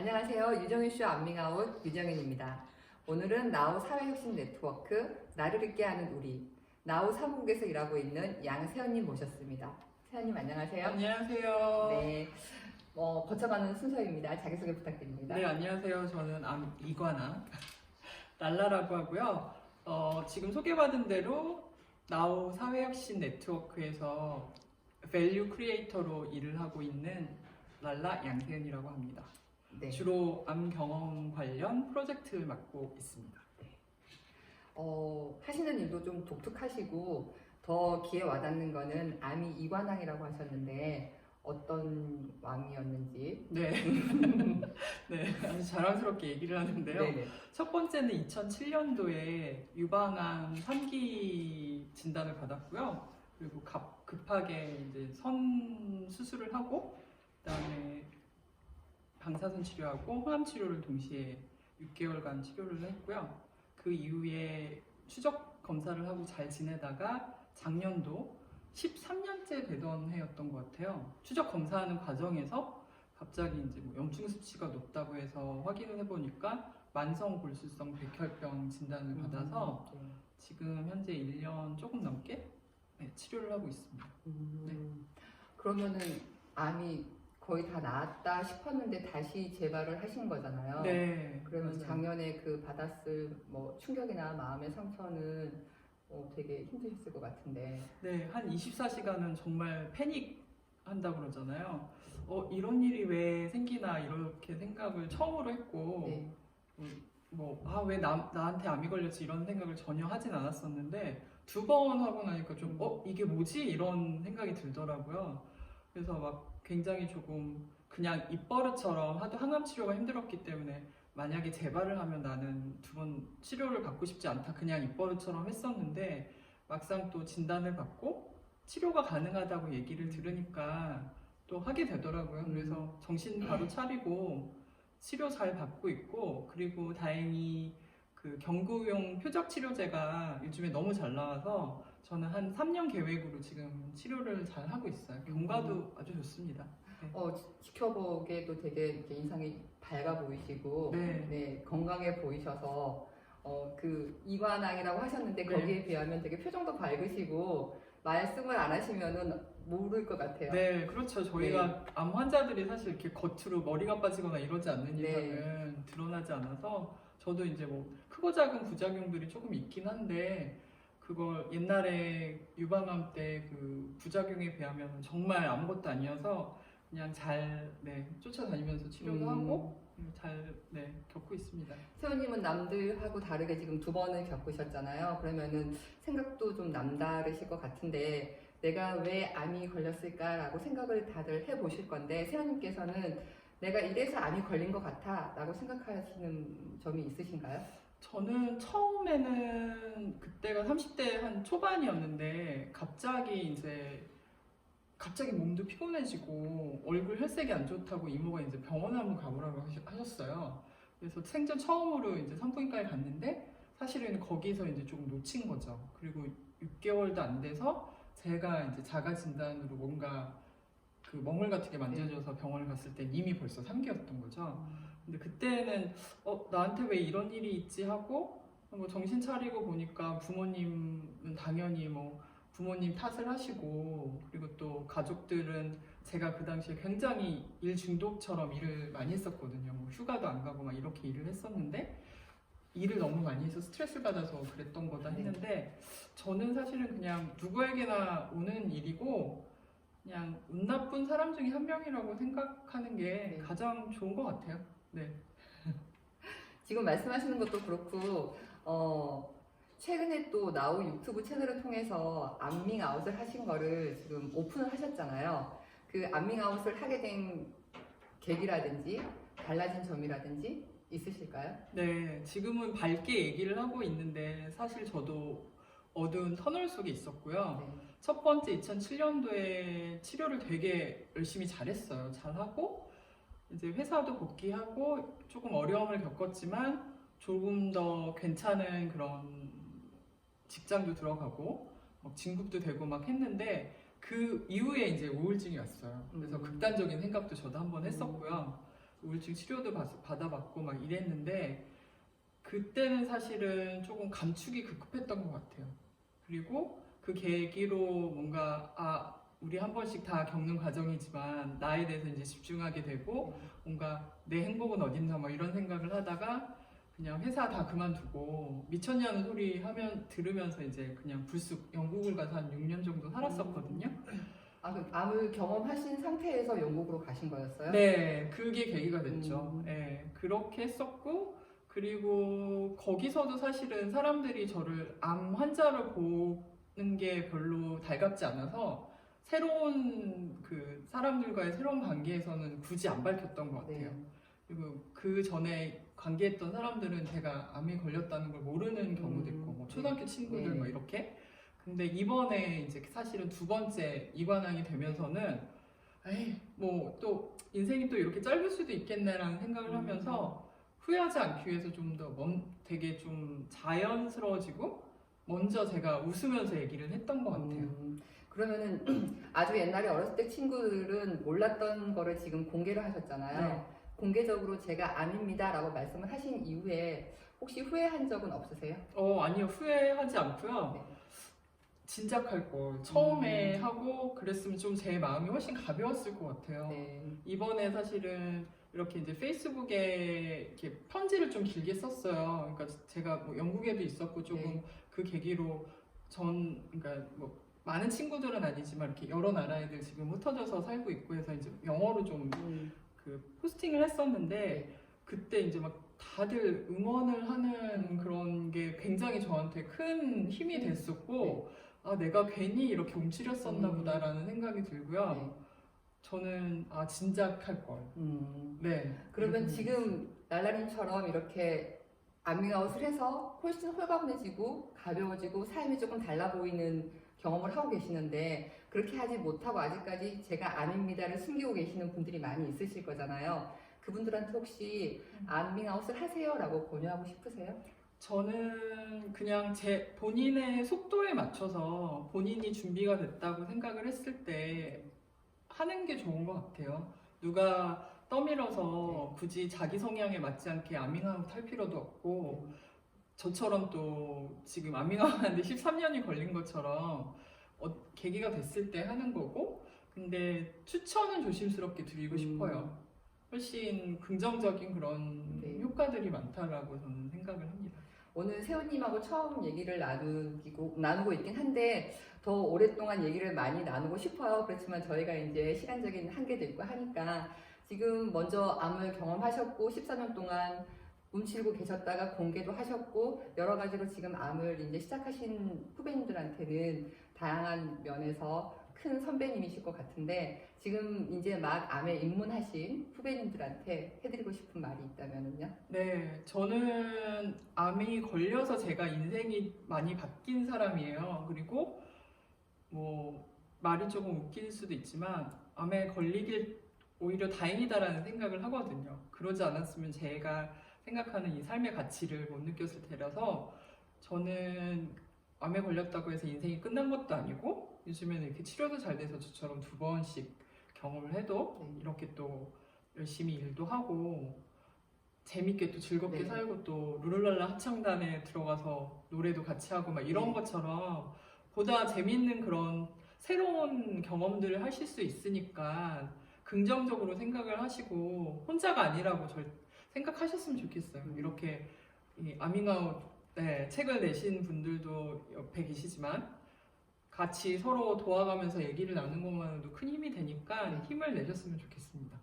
안녕하세요. 유정윤쇼 안밍아웃 유정윤입니다. 오늘은 나우 사회혁신 네트워크 나를 있게 하는 우리 나우 사무국에서 일하고 있는 양세연님 모셨습니다. 세연님 안녕하세요. 안녕하세요. 네. 네, 어, 거쳐가는 순서입니다. 자기소개 부탁드립니다. 안녕하세요. 저는 암 이관아 날라라고 하고요. 어, 지금 소개받은 대로 나우 사회혁신 네트워크에서 밸류 크리에이터로 일을 하고 있는 랄라 양세은이라고 합니다. 네. 주로 암 경험 관련 프로젝트를 맡고 있습니다. 어, 하시는 일도 좀 독특하시고 더 귀에 와닿는 거는 암이 이관왕이라고 하셨는데 어떤 왕이었는지 네. 네, 아주 자랑스럽게 얘기를 하는데요. 네네. 첫 번째는 2007년도에 유방암 3기 진단을 받았고요. 그리고 갑- 급하게 이제 선 수술을 하고 방사선 치료하고 항암 치료를 동시에 6개월간 치료를 했고요. 그 이후에 추적 검사를 하고 잘 지내다가 작년도 13년째 되던 해였던 것 같아요. 추적 검사하는 과정에서 갑자기 이제 뭐 염증 수치가 높다고 해서 확인을 해보니까 만성 골수성 백혈병 진단을 받아서 음, 지금 현재 1년 조금 넘게 네, 치료를 하고 있습니다. 음, 그러면은 암이 거의 다 나았다 싶었는데 다시 재발을 하신 거잖아요. 네. 그러면 맞아요. 작년에 그 받았을 뭐 충격이나 마음의 상처는 어, 되게 힘드셨을 것 같은데. 네, 한 24시간은 정말 패닉 한다 그러잖아요. 어, 이런 일이 왜 생기나 이렇게 생각을 처음으로 했고 네. 뭐, 아, 왜 나, 나한테 암이 걸렸지 이런 생각을 전혀 하진 않았었는데 두 번 하고 나니까 좀, 어, 이게 뭐지? 이런 생각이 들더라고요. 그래서 막 굉장히 조금 그냥 입버릇처럼 하도 항암 치료가 힘들었기 때문에 만약에 재발을 하면 나는 두 번 치료를 받고 싶지 않다. 그냥 입버릇처럼 했었는데 막상 또 진단을 받고 치료가 가능하다고 얘기를 들으니까 또 하게 되더라고요. 그래서 정신 바로 차리고 치료 잘 받고 있고 그리고 다행히 그 경구용 표적 치료제가 요즘에 너무 잘 나와서 저는 한 3년 계획으로 지금 치료를 잘 하고 있어요. 경과도 아주 좋습니다. 어, 지- 지켜보기에도 되게 인상이 밝아 보이시고, 네. 건강해 보이셔서, 어, 그 이관왕이라고 하셨는데 네. 거기에 비하면 되게 표정도 밝으시고, 말씀을 안 하시면은 모를 것 같아요. 네, 그렇죠. 저희가 암 환자들이 사실 이렇게 겉으로 머리가 빠지거나 이러지 않는 네. 이상은 드러나지 않아서 저도 이제 뭐 크고 작은 부작용들이 조금 있긴 한데 그걸 옛날에 유방암 때 그 부작용에 비하면 정말 아무것도 아니어서 그냥 잘 네, 쫓아다니면서 치료도 음. 하고 잘 네, 겪고 있습니다. 세훈님은 남들하고 다르게 지금 두 번을 겪으셨잖아요. 그러면은 생각도 좀 남다르실 것 같은데 내가 왜 암이 걸렸을까라고 생각을 다들 해보실 건데 세훈님께서는 내가 이래서 암이 걸린 것 같아 라고 생각하시는 점이 있으신가요? 저는 처음에는 그때가 30대 한 초반이었는데 갑자기 이제 갑자기 몸도 피곤해지고 얼굴 혈색이 안 좋다고 이모가 이제 병원 한번 가보라고 하셨어요. 그래서 생전 처음으로 이제 산부인과에 갔는데 사실은 거기서 이제 조금 놓친 거죠. 그리고 6개월도 안 돼서 제가 이제 자가 진단으로 뭔가 그 멍을 같은 게 만져져서 병원을 갔을 때 이미 벌써 3기였던 거죠. 근데 그때는 어 나한테 왜 이런 일이 있지 하고 뭐 정신 차리고 보니까 부모님은 당연히 뭐 부모님 탓을 하시고 그리고 또 가족들은 제가 그 당시에 굉장히 일 중독처럼 일을 많이 했었거든요. 뭐 휴가도 안 가고 막 이렇게 일을 했었는데 일을 너무 많이 해서 스트레스 받아서 그랬던 거다 했는데 저는 사실은 그냥 누구에게나 오는 일이고 그냥 운 나쁜 사람 중에 한 명이라고 생각하는 게 네. 가장 좋은 것 같아요. 네. 지금 말씀하시는 것도 그렇고 어, 최근에 또 나우 유튜브 채널을 통해서 암밍 아웃을 하신 거를 지금 오픈을 하셨잖아요. 그 암밍 아웃을 하게 된 계기라든지 달라진 점이라든지 있으실까요? 네, 지금은 밝게 얘기를 하고 있는데 사실 저도 어두운 터널 속에 있었고요. 네. 첫 번째 2007년도에 치료를 되게 열심히 잘했어요. 잘하고 이제 회사도 복귀하고 조금 어려움을 겪었지만 조금 더 괜찮은 그런 직장도 들어가고 막 진급도 되고 막 했는데 그 이후에 이제 우울증이 왔어요. 그래서 음. 극단적인 생각도 저도 한번 했었고요. 우울증 치료도 받- 받아봤고 막 이랬는데 그때는 사실은 조금 감축이 급급했던 것 같아요. 그리고 그 계기로 뭔가 아 우리 한 번씩 다 겪는 과정이지만 나에 대해서 이제 집중하게 되고 뭔가 내 행복은 어딨나 뭐 이런 생각을 하다가 그냥 회사 다 그만두고 미쳤냐는 소리 하면 들으면서 이제 그냥 불쑥 영국을 가서 한 6년 정도 살았었거든요. 아, 그 암을 경험하신 상태에서 영국으로 가신 거였어요? 네, 그게 계기가 됐죠. 음. 네, 그렇게 했었고 그리고 거기서도 사실은 사람들이 저를 암 환자로 보는 게 별로 달갑지 않아서 새로운 그 사람들과의 새로운 관계에서는 굳이 안 밝혔던 것 같아요. 네. 그리고 그 전에 관계했던 사람들은 제가 암에 걸렸다는 걸 모르는 경우도 있고, 뭐 초등학교 친구들 네. 뭐 이렇게. 근데 이번에 이제 사실은 두 번째 이관왕이 되면서는, 에이, 뭐 또 인생이 또 이렇게 짧을 수도 있겠네라는 생각을 음. 하면서 후회하지 않기 위해서 좀 더 되게 좀 자연스러워지고, 먼저 제가 웃으면서 얘기를 했던 것 같아요. 음, 그러면은 아주 옛날에 어렸을 때 친구들은 몰랐던 거를 지금 공개를 하셨잖아요. 네. 공개적으로 제가 암입니다라고 말씀을 하신 이후에 혹시 후회한 적은 없으세요? 어 아니요 후회하지 않고요. 네. 진작할 걸 처음에 음. 하고 그랬으면 좀 제 마음이 훨씬 가벼웠을 것 같아요. 네. 이번에 사실은 이렇게 이제 페이스북에 이렇게 편지를 좀 길게 썼어요. 그러니까 제가 뭐 영국에도 있었고 조금 네. 그 계기로 전 그러니까 뭐 많은 친구들은 아니지만 이렇게 여러 나라 애들 지금 흩어져서 살고 있고 해서 이제 영어로 좀 음, 그 포스팅을 했었는데 네. 그때 이제 막 다들 응원을 하는 그런 게 굉장히 저한테 큰 힘이 됐었고 아 내가 괜히 이렇게 움츠렸었나 음. 보다라는 생각이 들고요. 네. 저는 아 진작 할 걸. 음. 네. 그러면 음. 지금 랄라님처럼 이렇게 아밍아웃을 해서 훨씬 홀가분해지고 가벼워지고 삶이 조금 달라 보이는 경험을 하고 계시는데 그렇게 하지 못하고 아직까지 제가 암입니다를 숨기고 계시는 분들이 많이 있으실 거잖아요. 그분들한테 혹시 아밍아웃을 하세요라고 권유하고 싶으세요? 저는 그냥 제 본인의 속도에 맞춰서 본인이 준비가 됐다고 생각을 했을 때 하는 게 좋은 것 같아요. 누가 떠밀어서 굳이 자기 성향에 맞지 않게 아밍아웃 할 필요도 없고 저처럼 또 지금 하는데 13년이 걸린 것처럼 어, 계기가 됐을 때 하는 거고 근데 추천은 조심스럽게 드리고 음. 싶어요. 훨씬 긍정적인 그런 네. 효과들이 많다라고 저는 생각을 합니다. 오늘 세훈님하고 처음 얘기를 나누고, 나누고 있긴 한데 더 오랫동안 얘기를 많이 나누고 싶어요. 그렇지만 저희가 이제 시간적인 한계도 있고 하니까 지금 먼저 암을 경험하셨고 14년 동안 움츠리고 계셨다가 공개도 하셨고 여러 가지로 지금 암을 이제 시작하신 후배님들한테는 다양한 면에서 큰 선배님이실 것 같은데 지금 이제 막 암에 입문하신 후배님들한테 해드리고 싶은 말이 있다면은요? 네, 저는 암이 걸려서 제가 인생이 많이 바뀐 사람이에요. 그리고 뭐 말이 조금 웃길 수도 있지만 암에 걸리길 오히려 다행이다라는 생각을 하거든요. 그러지 않았으면 제가 생각하는 이 삶의 가치를 못 느꼈을 테라서 저는 암에 걸렸다고 해서 인생이 끝난 것도 아니고 요즘에는 이렇게 치료도 잘 돼서 저처럼 두 번씩 경험을 해도 네. 이렇게 또 열심히 일도 하고 재밌게 또 즐겁게 네. 살고 또 룰루랄라 합창단에 들어가서 노래도 같이 하고 막 이런 네. 것처럼 보다 재밌는 그런 새로운 경험들을 하실 수 있으니까 긍정적으로 생각을 하시고 혼자가 아니라고 절 생각하셨으면 좋겠어요. 음. 이렇게 이 아밍아웃 네, 책을 내신 분들도 옆에 계시지만 같이 서로 도와가면서 얘기를 나누는 것만으로도 큰 힘이 되니까 네. 힘을 내셨으면 좋겠습니다.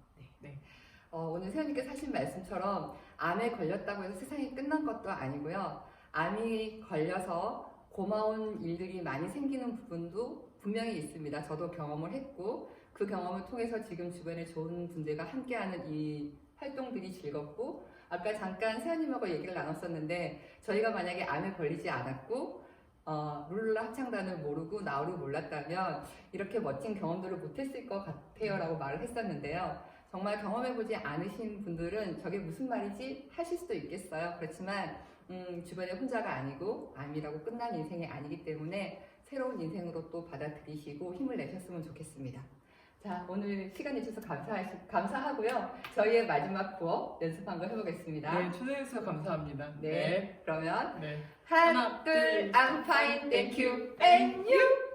어, 오늘 세연님께서 하신 말씀처럼 암에 걸렸다고 해서 세상이 끝난 것도 아니고요. 암이 걸려서 고마운 일들이 많이 생기는 부분도 분명히 있습니다. 저도 경험을 했고 그 경험을 통해서 지금 주변에 좋은 분들과 함께하는 이 활동들이 즐겁고 아까 잠깐 세연님하고 얘기를 나눴었는데 저희가 만약에 암에 걸리지 않았고 어, 룰라 합창단을 모르고 나우를 몰랐다면 이렇게 멋진 경험들을 못했을 것 같아요 라고 말을 했었는데요. 정말 경험해보지 않으신 분들은 저게 무슨 말이지 하실 수도 있겠어요. 그렇지만 음, 주변에 혼자가 아니고 암이라고 끝난 인생이 아니기 때문에 새로운 인생으로 또 받아들이시고 힘을 내셨으면 좋겠습니다. 자, 오늘 시간 내주셔서 감사하시, 감사하고요. 저희의 마지막 부업 연습 한번 해보겠습니다. 네, 초대해주셔서 감사합니다. 네. 그러면 네. 하나, 둘, I'm fine, thank you, and you.